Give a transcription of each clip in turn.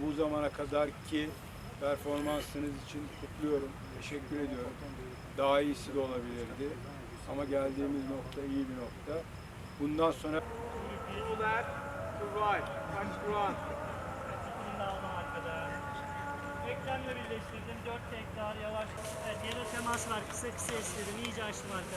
Bu zamana kadar ki performansınız için kutluyorum. Teşekkür ediyorum. Daha iyisi de olabilirdi. Ama geldiğimiz nokta iyi bir nokta. Bundan sonra Disiplinini aldım arkada. Eklemle birleştirdim. 4 tekrar yavaş. Evet, yere temas var. Kısa kısa istedim. İyice açtım arka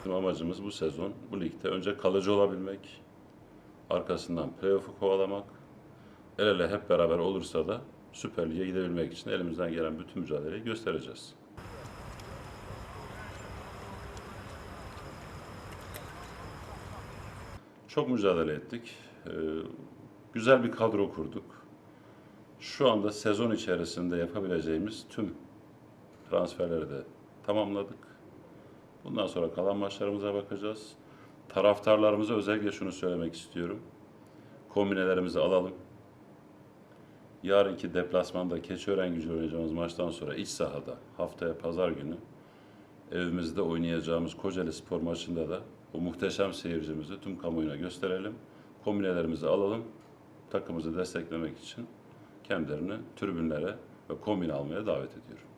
Bizim amacımız bu sezon bu ligde önce kalıcı olabilmek, arkasından playoff'u kovalamak, el ele hep beraber olursa da Süper Lig'e gidebilmek için elimizden gelen bütün mücadeleyi göstereceğiz. Çok mücadele ettik. Ee, güzel bir kadro kurduk. Şu anda sezon içerisinde yapabileceğimiz tüm transferleri de tamamladık. Bundan sonra kalan maçlarımıza bakacağız. Taraftarlarımıza özellikle şunu söylemek istiyorum. Kombinelerimizi alalım. Yarınki deplasmanda Keçiören gücü oynayacağımız maçtan sonra iç sahada haftaya pazar günü evimizde oynayacağımız Kocaeli Spor maçında da bu muhteşem seyircimizi tüm kamuoyuna gösterelim. Kombinelerimizi alalım. Takımımızı desteklemek için kendilerini tribünlere ve kombine almaya davet ediyorum.